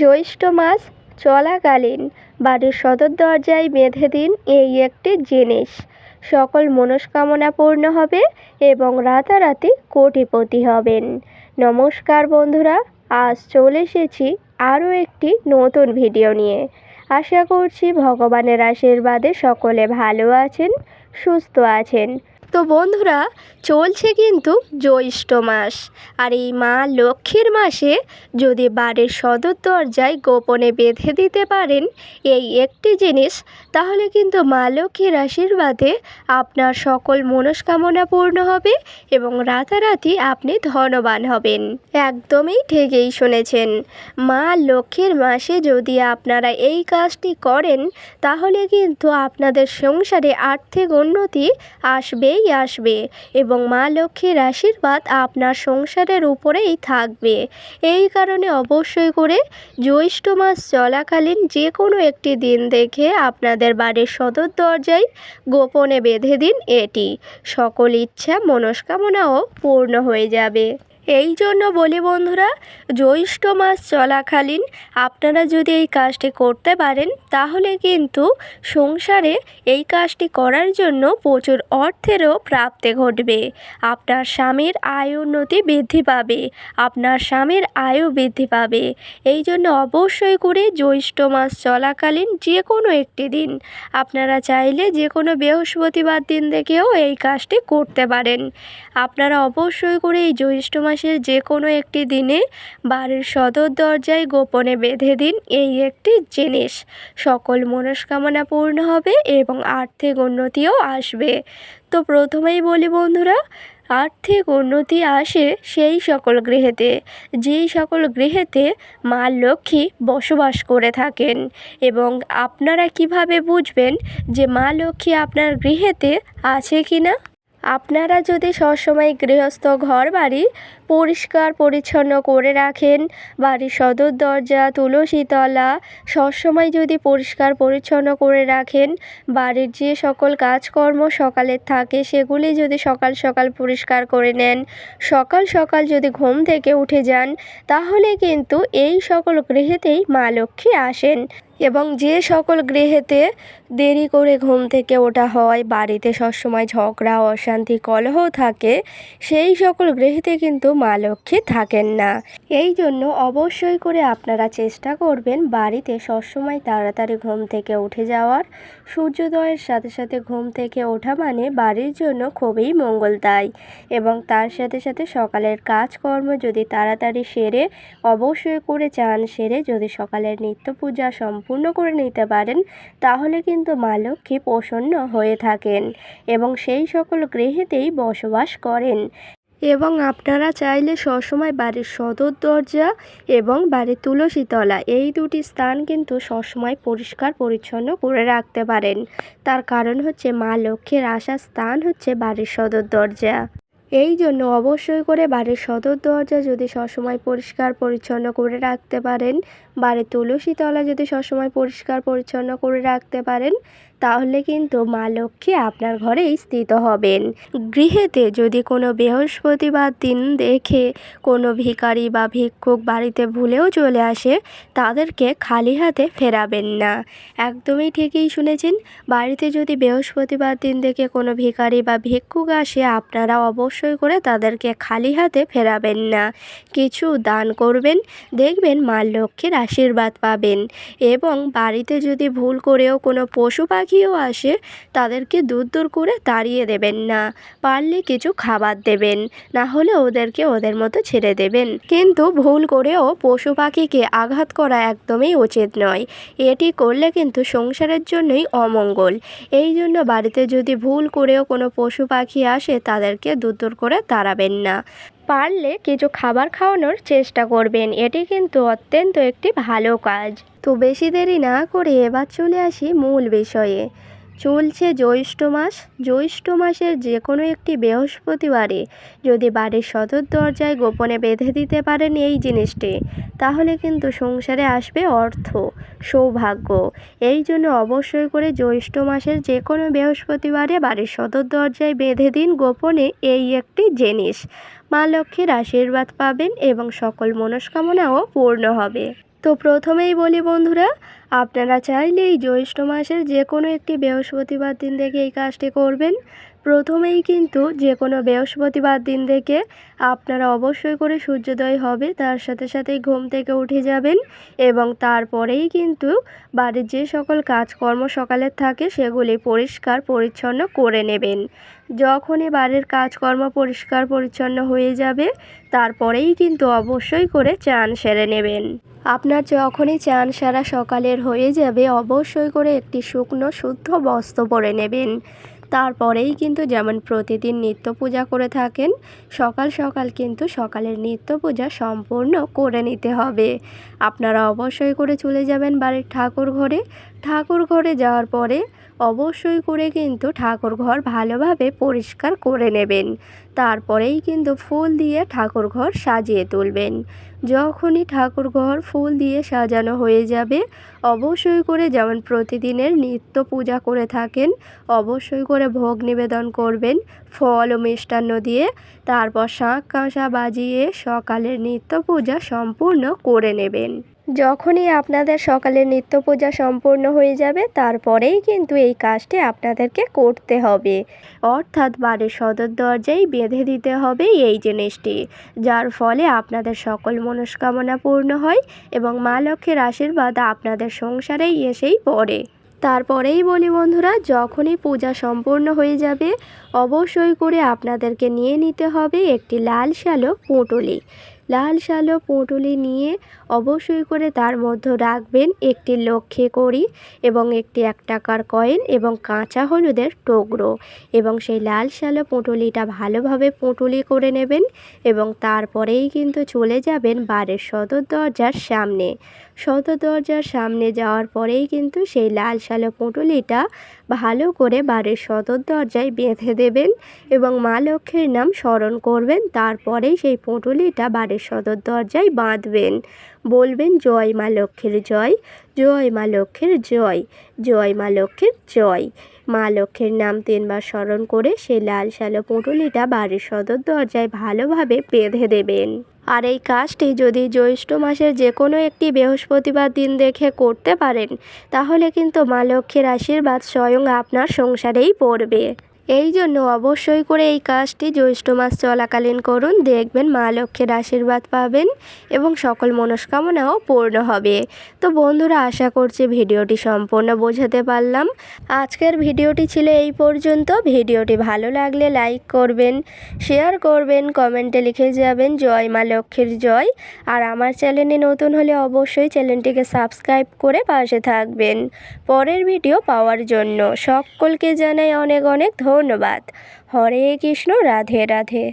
জ্যৈষ্ঠ মাস চলাকালীন বাড়ির সদর দরজায় বেঁধে দিন এই একটি জিনিস। সকল মনস্কামনা পূর্ণ হবে এবং রাতারাতি কোটিপতি হবেন। নমস্কার বন্ধুরা, আজ চলে এসেছি আরও একটি নতুন ভিডিও নিয়ে। আশা করছি ভগবানের আশীর্বাদে সকলে ভালো আছেন, সুস্থ আছেন। তো বন্ধুরা, চলছে কিন্তু জ্যৈষ্ঠ মাস। আর এই মা লক্ষ্মীর মাসে যদি বাড়ির সদর দরজায় গোপনে বেঁধে দিতে পারেন এই একটি জিনিস, তাহলে কিন্তু মা লক্ষ্মীর আশীর্বাদে আপনার সকল মনস্কামনা পূর্ণ হবে এবং রাতারাতি আপনি ধনবান হবেন। একদমই ঠিকই শুনেছেন। মা লক্ষ্মীর মাসে যদি আপনারা এই কাজটি করেন, তাহলে কিন্তু আপনাদের সংসারে আর্থিক উন্নতি আসবেই আসবে এবং মা লক্ষ্মীর আশীর্বাদ আপনার সংসারের উপরেই থাকবে। এই কারণে অবশ্যই করে জ্যৈষ্ঠ মাস চলাকালীন যে কোনো একটি দিন দেখে আপনাদের বাড়ির সদর দরজায় গোপনে বেঁধে দিন এটি। সকল ইচ্ছা, মনস্কামনাও পূর্ণ হয়ে যাবে। এই জন্য বলি বন্ধুরা, জ্যৈষ্ঠ মাস চলাকালীন আপনারা যদি এই কাজটি করতে পারেন, তাহলে কিন্তু সংসারে এই কাজটি করার জন্য প্রচুর অর্থেরও প্রাপ্তি ঘটবে। আপনার স্বামীর আয় উন্নতি বৃদ্ধি পাবে, আপনার স্বামীর আয়ু বৃদ্ধি পাবে। এই জন্য অবশ্যই করে জ্যৈষ্ঠ মাস চলাকালীন যে কোনো একটি দিন আপনারা চাইলে যে কোনো বৃহস্পতিবার দিন থেকেও এই কাজটি করতে পারেন। আপনারা অবশ্যই করে এই জ্যৈষ্ঠ মাসের যে কোনো একটি দিনে বাড়ির সদর দরজায় গোপনে বেঁধে দিন এই একটি জিনিস। সকল মনস্কামনা পূর্ণ হবে এবং আর্থিক উন্নতিও আসবে। তো প্রথমেই বলি বন্ধুরা, আর্থিক উন্নতি আসে সেই সকল গৃহেতে, যেই সকল গৃহেতে মা লক্ষ্মী বসবাস করে থাকেন। এবং আপনারা কীভাবে বুঝবেন যে মা লক্ষ্মী আপনার গৃহেতে আছে কি না আপনারা যদি সবসময় গৃহস্থ ঘর বাড়ি পরিষ্কার পরিচ্ছন্ন করে রাখেন, বাড়ির সদর দরজা, তুলসী তুলসীতলা সবসময় যদি পরিষ্কার পরিচ্ছন্ন করে রাখেন, বাড়ির যে সকল কাজকর্ম সকালের থাকে সেগুলি যদি সকাল সকাল পরিষ্কার করে নেন, সকাল সকাল যদি ঘুম থেকে উঠে যান, তাহলে কিন্তু এই সকল গৃহেতেই মা লক্ষ্মী আসেন। এবং যে সকল গৃহেতে দেরি করে ঘুম থেকে ওঠা হয়, বাড়িতে সবসময় ঝগড়া, অশান্তি, কলহ থাকে, সেই সকল গৃহেতে কিন্তু মা লক্ষ্মী থাকেন না। এই জন্য অবশ্যই করে আপনারা চেষ্টা করবেন বাড়িতে সবসময় তাড়াতাড়ি ঘুম থেকে উঠে যাওয়ার। সূর্যোদয়ের সাথে সাথে ঘুম থেকে ওঠা মানে বাড়ির জন্য খুবই মঙ্গলদায় এবং তার সাথে সাথে সকালের কাজকর্ম যদি তাড়াতাড়ি সেরে অবশ্যই করে চান, সেরে যদি সকালের নিত্য পূজা সম্পূর্ণ করে নিতে পারেন, তাহলে কিন্তু মা লক্ষ্মী প্রসন্ন হয়ে থাকেন এবং সেই সকল গৃহেতেই বসবাস করেন। এবং আপনারা চাইলে সবসময় বাড়ির সদর দরজা এবং বাড়ির তুলসীতলা এই দুটি স্থান কিন্তু সবসময় পরিষ্কার পরিচ্ছন্ন করে রাখতে পারেন। তার কারণ হচ্ছে মা লক্ষ্মীর আসার স্থান হচ্ছে বাড়ির সদর দরজা। এই জন্য অবশ্যই করে বাড়ির সদর দরজা যদি সবসময় পরিষ্কার পরিচ্ছন্ন করে রাখতে পারেন বাড়ির তুলসীতলা যদি সবসময় পরিষ্কার পরিচ্ছন্ন করে রাখতে পারেন, তাহলে কিন্তু মা লক্ষ্মী আপনার ঘরেই স্থিত হবেন। গৃহেতে যদি কোনো বৃহস্পতিবার দিন দেখে কোনো ভিখারি বা ভিক্ষুক বাড়িতে ভুলেও চলে আসে, তাদেরকে খালি হাতে ফেরাবেন না। একদমই ঠিকই শুনেছেন, বাড়িতে যদি বৃহস্পতিবার দিন দেখে কোনো ভিখারি বা ভিক্ষুক আসে, আপনারা অবশ্যই করে তাদেরকে খালি হাতে ফেরাবেন না। কিছু দান করবেন, দেখবেন মা লক্ষ্মীর আশীর্বাদ পাবেন। এবং বাড়িতে যদি ভুল করেও কোনো পশু পাখিও আসে, তাদেরকে দূর দূর করে তাড়িয়ে দেবেন না। পারলে কিছু খাবার দেবেন, না হলে ওদেরকে ওদের মতো ছেড়ে দেবেন। কিন্তু ভুল করেও পশু পাখিকে আঘাত করা একদমই উচিত নয়। এটি করলে কিন্তু সংসারের জন্যই অমঙ্গল। এই জন্য বাড়িতে যদি ভুল করেও কোনো পশু পাখি আসে, তাদেরকে দূর দূর করে তাড়াবেন না। পারলে কিছু খাবার খাওয়ানোর চেষ্টা করবেন। এটি কিন্তু অত্যন্ত একটি ভালো কাজ। তো বেশি দেরি না করে এবার চলে আসি মূল বিষয়ে। চলছে জ্যৈষ্ঠ মাস। জ্যৈষ্ঠ মাসের যে কোনো একটি বৃহস্পতিবারে যদি বাড়ির সদর দরজায় গোপনে বেঁধে দিতে পারেন এই জিনিসটি, তাহলে কিন্তু সংসারে আসবে অর্থ, সৌভাগ্য। এই জন্য অবশ্যই করে জ্যৈষ্ঠ মাসের যে কোনো বৃহস্পতিবারে বাড়ির সদর দরজায় বেঁধে দিন গোপনে এই একটি জিনিস। মা লক্ষ্মীর আশীর্বাদ পাবেন এবং সকল মনস্কামনাও পূর্ণ হবে। তো প্রথমেই বলি বন্ধুরা আপনারা চাইলে এই জ্যৈষ্ঠ মাসের যে কোনো একটি বৃহস্পতিবার দিন থেকে এই কাজটি করবেন। প্রথমেই কিন্তু যে কোনো বৃহস্পতিবার দিন থেকে আপনারা অবশ্যই করে সূর্যোদয় হবে, তার সাথে সাথেই ঘুম থেকে উঠে যাবেন এবং তারপরেই কিন্তু বাড়ির যে সকল কাজকর্ম সকালের থাকে, সেগুলি পরিষ্কার পরিচ্ছন্ন করে নেবেন। যখনই বাড়ির কাজকর্ম পরিষ্কার পরিচ্ছন্ন হয়ে যাবে, তারপরেই কিন্তু অবশ্যই করে চান সেরে নেবেন। আপনার যখনই চান সারা সকালের হয়ে যাবে, অবশ্যই করে একটি শুকনো, শুদ্ধ বস্ত্র পরে নেবেন। তারপরেই কিন্তু যেমন প্রতিদিন নিত্য পূজা করে থাকেন, সকাল সকাল কিন্তু সকালের নিত্য পূজা সম্পূর্ণ করে নিতে হবে। আপনারা অবশ্যই করে চলে যাবেন বাড়ির ঠাকুর ঘরে। ঠাকুর ঘরে যাওয়ার পরে অবশ্যই করে কিন্তু ঠাকুর ঘর ভালোভাবে পরিষ্কার করে নেবেন। তারপরেই কিন্তু ফুল দিয়ে ঠাকুর ঘর সাজিয়ে তুলবেন। যখনই ঠাকুর ঘর ফুল দিয়ে সাজানো হয়ে যাবে, অবশ্যই করে যেমন প্রতিদিনের নিত্য পূজা করে থাকেন, অবশ্যই করে ভোগ নিবেদন করবেন, ফল ও মিষ্টান্ন দিয়ে। তারপর শাঁখ কাঁসা বাজিয়ে সকালের নিত্য পূজা সম্পূর্ণ করে নেবেন। যখনই আপনাদের সকালের নিত্য পূজা সম্পূর্ণ হয়ে যাবে, তারপরেই কিন্তু এই কাজটি আপনাদেরকে করতে হবে। অর্থাৎ বাড়ির সদর দরজায় বেঁধে দিতে হবে এই জিনিসটি, যার ফলে আপনাদের সকল মনস্কামনা পূর্ণ হয় এবং মা লক্ষ্মীর আশীর্বাদ আপনাদের সংসারেই এসেই পড়ে। তারপরেই বলি বন্ধুরা, যখনই পূজা সম্পূর্ণ হয়ে যাবে, অবশ্যই করে আপনাদেরকে নিয়ে নিতে হবে একটি লাল শালো পুঁটুলি। লাল শালো পুঁটুলি নিয়ে অবশ্যই করে তার মধ্যে রাখবেন একটি লক্ষ্যে করি এবং একটি এক টাকার কয়েন এবং কাঁচা হলুদের টুকরো এবং সেই লাল শালো পুঁটুলিটা ভালোভাবে পুঁটুলি করে নেবেন এবং তারপরেই কিন্তু চলে যাবেন বাড়ির সদর দরজার সামনে। সদর দরজার সামনে যাওয়ার পরেই কিন্তু সেই লাল শালো পুঁটুলিটা ভালো করে বাড়ির সদর দরজায় বেঁধে দেবেন এবং মা লক্ষ্মীর নাম স্মরণ করবেন। তারপরেই সেই পুঁটুলিটা বাড়ির সদর দরজায় বাঁধবেন। বলবেন, জয় মা লক্ষ্মীর জয় জয় মা লক্ষ্মীর জয় জয় মা লক্ষ্মীর জয়। মা লক্ষ্মীর নাম তিনবার স্মরণ করে সেই লাল শালো পুঁটুলিটা বাড়ির সদর দরজায় ভালোভাবে বেঁধে দেবেন। আর এই কাজটি যদি জ্যৈষ্ঠ মাসের যে কোনো একটি বৃহস্পতিবার দিন দেখে করতে পারেন, তাহলে কিন্তু মা লক্ষ্মীর আশীর্বাদ স্বয়ং আপনার সংসারেই পড়বে। এই জন্য অবশ্যই করে এই কাজটি জ্যৈষ্ঠ মাস চলাকালীন করুন। দেখবেন মা লক্ষ্মীর আশীর্বাদ পাবেন এবং সকল মনস্কামনাও পূর্ণ হবে। তো বন্ধুরা, আশা করছি ভিডিওটি সম্পূর্ণ বোঝাতে পারলাম। আজকের ভিডিওটি ছিল এই পর্যন্ত। ভিডিওটি ভালো লাগলে লাইক করবেন, শেয়ার করবেন, কমেন্টে লিখে যাবেন, জয় মা লক্ষ্মীর জয়। আর আমার চ্যানেলে নতুন হলে অবশ্যই চ্যানেলটিকে সাবস্ক্রাইব করে পাশে থাকবেন। পরের ভিডিও পাওয়ার জন্য সকলকে জানাই অনেক অনেক ধন্যবাদ। হরে কৃষ্ণ রাধে রাধে।